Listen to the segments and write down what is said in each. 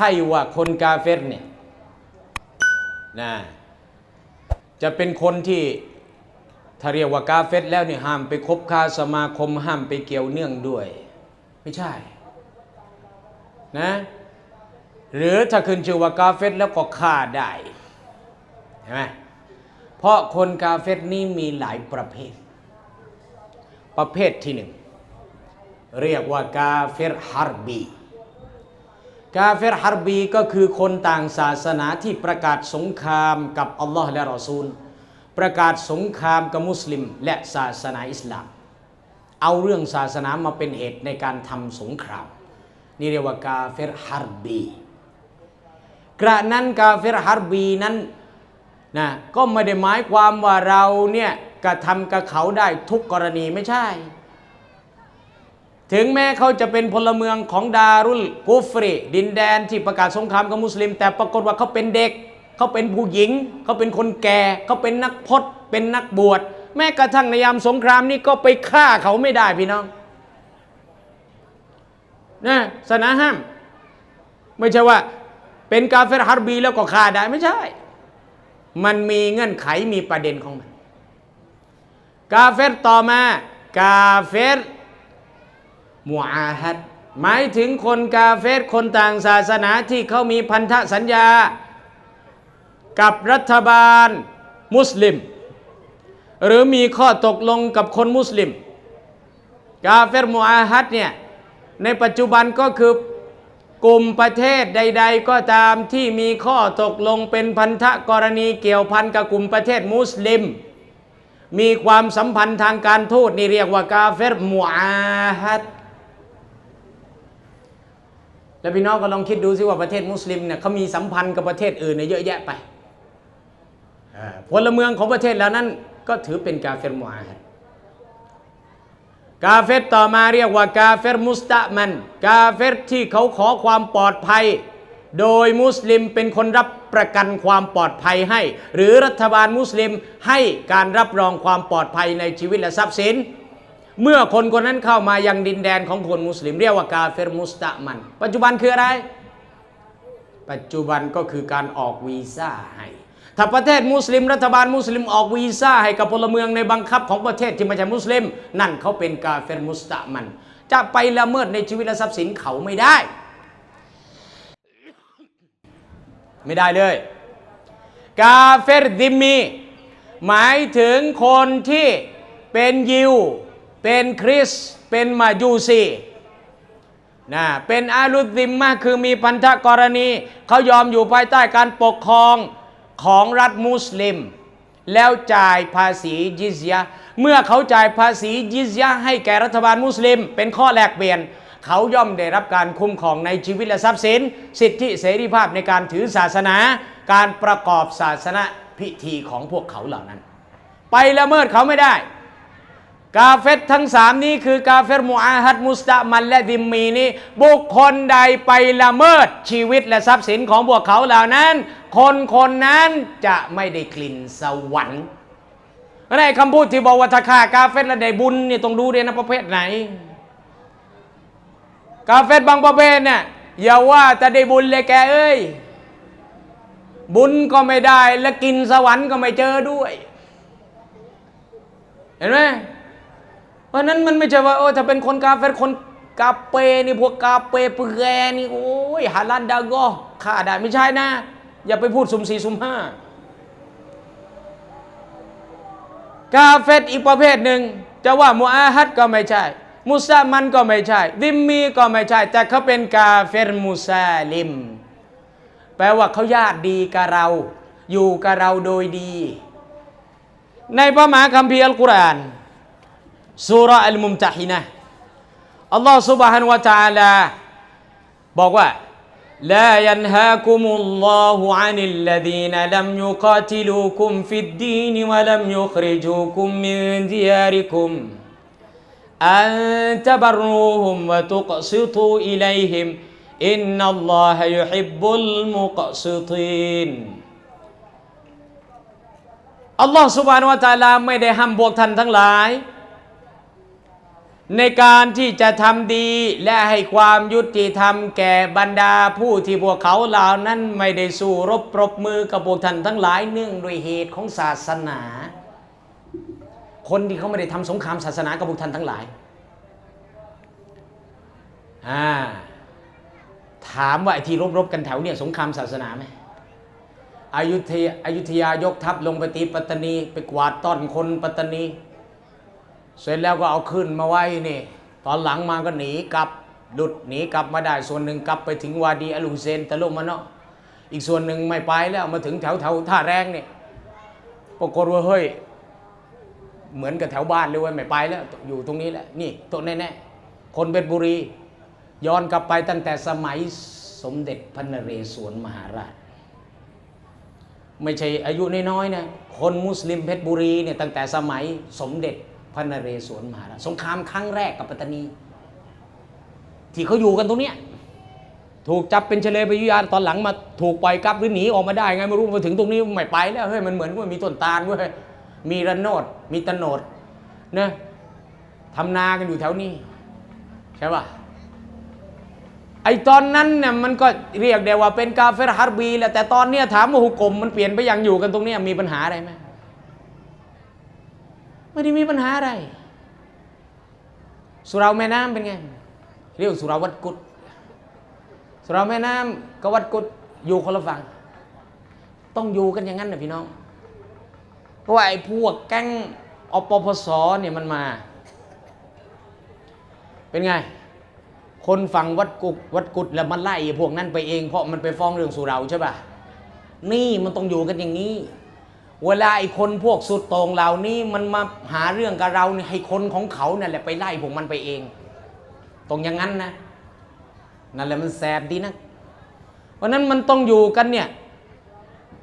ใช่ว่าคนกาเฟรเนี่ยนะจะเป็นคนที่ถ้าเรียกว่ากาเฟรแล้วเนี่ยห้ามไปคบค้าสมาคมห้ามไปเกี่ยวเนื่องด้วย ไม่ใช่นะหรือถ้าขึ้นชื่อว่ากาเฟรแล้วก็ฆ่าได้ใช่ไหมเพราะคนกาเฟรนี่มีหลายประเภท ประเภทที่หนึ่ง เรียกว่ากาเฟรฮาร์บี กาเฟรฮาร์บีก็คือคนต่างศาสนาที่ประกาศสงครามกับอัลลอฮ์และรอซูล ประกาศสงครามกับมุสลิม และศาสนาอิสลาม เอาเรื่องศาสนามาเป็นเหตุในการทำสงคราม นี่เรียกว่ากาเฟรฮาร์บีกระนั้นกาเฟรฮาร์บีนั้นนะก็ไม่ได้หมายความว่าเราเนี่ยกระทำกับเขาได้ทุกกรณีไม่ใช่ ถึงแม้เขาจะเป็นพลเมืองของดารุลกุฟรี ดินแดนที่ประกาศสงครามกับมุสลิม แต่ปรากฏว่าเขาเป็นเด็ก เขาเป็นผู้หญิง เขาเป็นคนแก่ เขาเป็นนักพจน์ เป็นนักบวช แม้กระทั่งในยามสงครามนี่ก็ไปฆ่าเขาไม่ได้พี่น้องนะศาสนาห้าม ไม่ใช่ว่า เป็นกาเฟรฮาร์บีแล้วก็ฆ่าได้ไม่ใช่ มันมีเงื่อนไขมีประเด็นของมัน กาเฟรต่อมากาเฟร มูอาฮัดหมายถึงคนกาเฟรคนต่างศาสนาที่เขามีพันธสัญญา กับรัฐบาลมุสลิม หรือมีข้อตกลงกับคนมุสลิม กาเฟรมูอาฮัดเนี่ยในปัจจุบันก็คือกลุ่มประเทศใด ๆ ก็ตามที่มีข้อตกลงเป็นพันธกรณีเกี่ยวพันกับกลุ่มประเทศมุสลิม มีความสัมพันธ์ทางการทูตนี่เรียกว่ากาเฟรมูอาฮัด แล้วพี่น้องก็ลองคิดดูสิว่าประเทศมุสลิมเนี่ยเขามีสัมพันธ์กับประเทศอื่นเนี่ยเยอะแยะไปอ่าพลเมืองของประเทศแล้วนั้นก็ถือเป็นกาเฟรมูอาฮัดกาเฟรต่อมาเรียกว่ากาเฟรมุสตะมัน กาเฟรที่เขาขอความปลอดภัย โดยมุสลิมเป็นคนรับประกันความปลอดภัยให้ หรือรัฐบาลมุสลิมให้การรับรองความปลอดภัยในชีวิตและทรัพย์สิน เมื่อคนคนนั้นเข้ามายังดินแดนของคนมุสลิม เรียกว่ากาเฟรมุสตะมัน ปัจจุบันคืออะไร ปัจจุบันก็คือการออกวีซ่าให้ถ้าประเทศมุสลิม รัฐบาลมุสลิมออกวีซ่าให้กับพลเมืองในบังคับของประเทศที่ไม่ใช่มุสลิม นั่นเขาเป็นกาเฟรมุสตะมัน จะไปละเมิดในชีวิตและทรัพย์สินเขาไม่ได้ ไม่ได้เลย กาเฟรดิมมีหมายถึงคนที่เป็นยิว เป็นคริสเป็นมาจูซีนะเป็นอาลุดิมมาคือมีพันธกรณี เขายอมอยู่ภายใต้การปกครองของรัฐมุสลิม แล้วจ่ายภาษียิซยะห์เมื่อเขาจ่ายภาษียิซยะห์ให้แก่รัฐบาลมุสลิม เป็นข้อแลกเปลี่ยน เขาย่อมได้รับการคุ้มครองในชีวิตและทรัพย์สิน สิทธิเสรีภาพในการถือศาสนา การประกอบศาสนาพิธีของพวกเขาเหล่านั้น ไปละเมิดเขาไม่ได้ กาเฟตทั้งสามนี้คือกาเฟรมูอาฮัดมุสตะมันและดิมมีนี้บุคคลใดไปละเมิดชีวิตและทรัพย์สินของพวกเขาเหล่านั้น คนคนนั้นจะไม่ได้กลิ่นสวรรค์ในคำพูดที่บอกว่าถ้าฆ่ากาเฟตและได้บุญเนี่ยต้องดูด้วยนะประเภทไหน กาเฟตบางประเภทเนี่ยอย่าว่าจะได้บุญเลยแกเอ้ยบุญก็ไม่ได้และกินสวรรค์ก็ไม่เจอด้วย เห็นไหม เพราะนั้นมันไม่ใช่ว่าโอ้ถ้าเป็นคนกาเฟรคนกาเปนี่พวกกาเปเปแกนี่โอ้ยฮาลันดาโกฆ่าได้ไม่ใช่นะ อย่าไปพูดสุ่มสี่สุ่มห้ากาเฟตอีกประเภทหนึ่งจะว่ามูอาฮัดก็ไม่ใช่ มุสามันก็ไม่ใช่ดิมมีก็ไม่ใช่ แต่เขาเป็นกาเฟรมุซาลิม แปลว่าเขาญาติดีกับเรา อยู่กับเราโดยดี ในพระมหาคัมภีร์อัลกุรอาน สุราอัลมุมตะฮินะอัลลอฮ์ سبحانه และ تعالى บอกว่า لا ينهاكم الله عن الذين لم يقاتلوكم في الدين ولم يخرجوكم من دياركم أن تبروهم وتقسطوا إليهم إن الله يحب المقسطين อัลลอฮ์ سبحانه และ تعالى ไม่ได้ห้ามพวกท่านทั้งหลาย ในการที่จะทำดีและให้ความยุติธรรมแก่บรรดาผู้ที่พวกเขาเหล่านั้นไม่ได้สู้รบปรบมือกับพวกท่านทั้งหลายเนื่องด้วยเหตุของศาสนา คนที่เขาไม่ได้ทำสงครามศาสนากับพวกท่านทั้งหลายอ่าถามว่าไอ้ที่รบๆกันแถวเนี่ยสงครามศาสนาไหมอายุธยาอยุธยายกทัพลงไปตีปัตตานี ไปกวาดต้อนคนปัตตานี เสร็จแล้วก็เอาขึ้นมาไว้นี่ ตอนหลังมาก็หนีกลับหลุดหนีกลับมาได้ส่วนหนึ่งกลับไปถึงวาดีอลุเซนตะลุมมาเนาะอีกส่วนหนึ่งไม่ไปแล้วมาถึงแถวแถวท่าแรงนี่ปรากฏว่าเฮ้ยเหมือนกับแถวบ้านเลยว่าไม่ไปแล้ว อยู่ตรงนี้แหละนี่ตัวแน่ๆคนเพชรบุรี ย้อนกลับไปตั้งแต่สมัยสมเด็จพระนเรศวรมหาราช ไม่ใช่อายุน้อยๆนะคนมุสลิมเพชรบุรีเนี่ยตั้งแต่สมัยสมเด็จ ระนเรศวรมหาราชสงครามครั้งแรกกับปัตตานี ที่เขาอยู่กันตรงเนี้ยถูกจับเป็นเฉลยไปยุยาตอนหลังมาถูกปล่อยกลับหรือหนีออกมาได้ไงไม่รู้มาถึงตรงนี้ไม่ไปแล้วเฮ้ยมันเหมือนว่ามีต้นตาลเว้ยมีระโนดมีตะโนดนะทำนากันอยู่แถวนี้ใช่ป่ะไอตอนนั้นเนี่ยมันก็เรียกได้ว่าเป็นกาเฟรฮาร์บีแหละแต่ตอนเนี้ยถามว่าหุกกลมมันเปลี่ยนไปยังอยู่กันตรงนี้มีปัญหาอะไรไหม ไม่ได้มีปัญหาอะไร สุราแม่น้ำเป็นไง เรียกสุราวัดกุดสุราแม่น้ำกับวัดกุดอยู่คนละฝั่ง ต้องอยู่กันอย่างนั้นนะพี่น้อง เพราะว่าไอ้พวกแก๊งอปปสเนี่ยมันมา เป็นไง คนฝั่งวัดกุกวัดกุดแล้วมันไล่พวกนั้นไปเองเพราะมันไปฟ้องเรื่องสุราใช่ป่ะ นี่มันต้องอยู่กันอย่างนี้ เวลาไอ้คนพวกสุดโต่งเหล่านี้มันมาหาเรื่องกับเราเนี่ยให้คนของเขาเนั่นแหละไปไล่พวกมันไปเอง ตรงอย่างนั้นนะนั่นแหละมันแสบดีนะเพราะนั้นมันต้องอยู่กันเนี่ย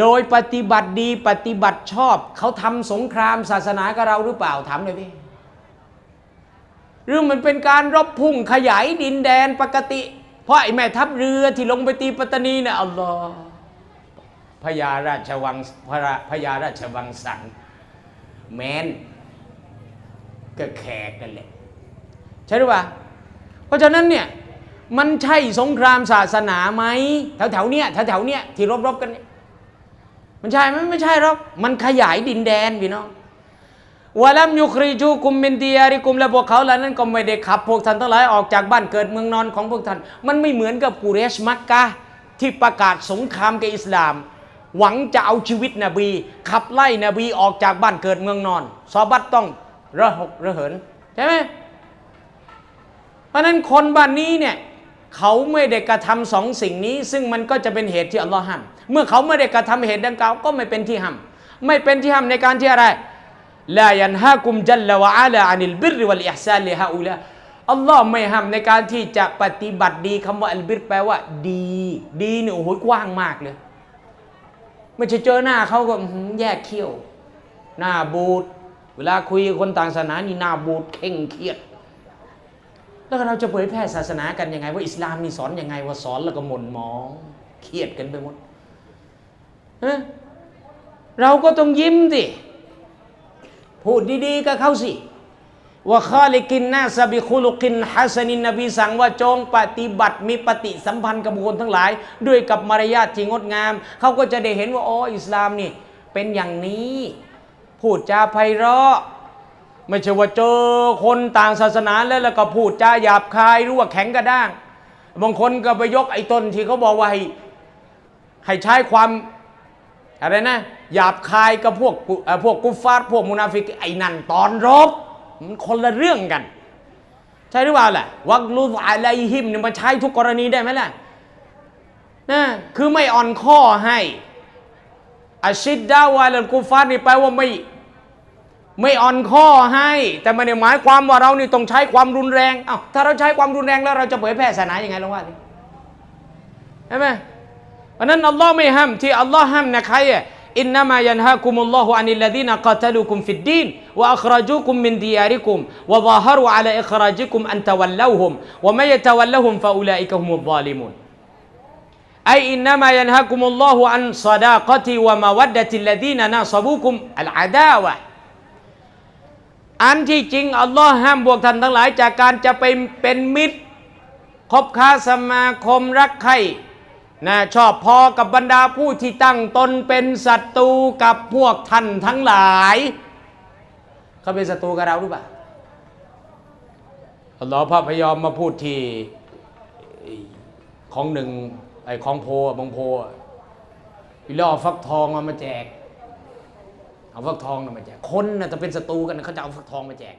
โดยปฏิบัติดีปฏิบัติชอบ เขาทำสงครามศาสนากับเราหรือเปล่าถามเลยพี่หรือมันเป็นการรบพุ่งขยายดินแดนปกติ เพราะไอ้แม่ทัพเรือที่ลงไปตีปัตตานีเนี่ยอัลลอฮ์ พญาราชวังพระพญาราชวังสันแมนก็แขกกันแหละใช่หรือเปล่าเพราะฉะนั้นเนี่ยมันใช่สงครามศาสนาไหมแถวแถวๆเนี้ยแถวแถวๆเนี้ยที่รบรบๆกันเนี่ยมันใช่ไหมไม่ใช่หรอกมันขยายดินแดนพี่น้องวะลัมยุคริจูกุมมินดียาริกุมและพวกเขาเหล่านั้นก็ไม่ได้ขับพวกท่านทั้งหลายออกจากบ้านเกิดเมืองนอนของพวกท่าน มันไม่เหมือนกับกุเรชมักกะที่ประกาศสงครามกับอิสลาม หวังจะเอาชีวิตนบี ขับไล่นบีออกจากบ้านเกิดเมืองนอน ซอบัตต้องระหกระเหินใช่ไหมเพราะนั้นคนบ้านนี้เนี่ยเขาไม่ได้กระทำสองสิ่งนี้ ซึ่งมันก็จะเป็นเหตุที่อัลลอฮ์ห้ามเมื่อเขาไม่ได้กระทำเหตุดังกล่าวก็ไม่เป็นที่ห้ามไม่เป็นที่ห้ามในการที่อะไรลายันฮากุมจัลลวะอาลาอานิลบิรวัลอิฮซาลิฮาอุลาอัลลอฮ์ไม่ห้ามในการที่จะปฏิบัติดีคำว่าอัลบิรแปลว่า ดี ดีเนี่ยโอ้โหกว้างมากเลย ไม่ใช่เจอหน้าเขาก็แยกเขี้ยว หน้าบูดเวลาคุยคนต่างศาสนานี่หน้าบูดเข่งเครียด แล้วเราจะเผยแพร่ศาสนากันยังไง ว่าอิสลามนี่สอนยังไงว่าสอนแล้วก็หม่นหมองเครียดกันไปหมดเอ้อเราก็ต้องยิ้มสิพูดดีๆกับเขาสิ ว่าข้อลิกินนาซาบิคุลุกินฮัสนินนบีสั่งว่าจงปฏิบัติมีปฏิสัมพันธ์กับบุคคลทั้งหลาย ด้วยกับมารยาทที่งดงาม เขาก็จะได้เห็นว่าอ๋ออิสลามนี่เป็นอย่างนี้ พูดจาไพเราะไม่ใช่ว่าเจอคนต่างศาสนาแล้วแล้วก็พูดจาหยาบคายหรือว่าแข็งกระด้าง บางคนก็ไปยกไอ้ต้นที่เขาบอกว่าให้ให้ใช้ความอะไรนะหยาบคายกับพวกพวกกุฟฟาร์พวกมุนาฟิกไอ้นั่นตอนรบ มันคนละเรื่องกัน ใช่หรือเปล่าล่ะวักลุฟอะไลฮิมเนี่ยมาใช้ทุกกรณีได้ไหมล่ะนะคือไม่อ่อนข้อให้อาชิดดาวาลกุฟาร์นี่แปลว่าไม่ไม่อ่อนข้อให้ แต่ม่ได้หมายความว่าเรานี่ต้องใช้ความรุนแรงเอ้าถ้าเราใช้ความรุนแรงแล้วเราจะเผยแพร่ศาสนายังไงลองว่าดิใช่ไหมเพราะนั้นอัลลอฮ์ไม่ห้ามที่อัลลอฮ์ห้ามนะใครอะ อินนามายันฮากุมุลลอฮุอานิลลดีนกาตลูกุมฟิดดีนวะอัคราจูกุมมินดิยาริกุมวะซาฮรุอะลาอิคราจิกุมอันตะวัลลาฮุมวะมะยะตะวัลลาฮุมฟะอุลาอิกะฮุมุลซาลิมุน أي إنما ينهاكم الله عن صداقة ومودة الذين ناصبوكم العداوة อันที่จริงอัลลอฮ์ห้ามพวกท่านทั้งหลาย จากการจะไปเป็นมิตร คบค้าสมาคมรักใคร นะชอบพอกับบรรดาผู้ที่ตั้งตนเป็นศัตรูกับพวกท่านทั้งหลาย เขาเป็นศัตรูกับเราหรือเปล่าอัลอพระพยอมมาพูดที่ของหนึ่งไอ้ของโพบางโพอะวิลล่อาฟักทองเอามาแจก เอาฟักทองมาแจก คนน่ะจะเป็นศัตรูกันเขาจะเอาฟักทองมาแจก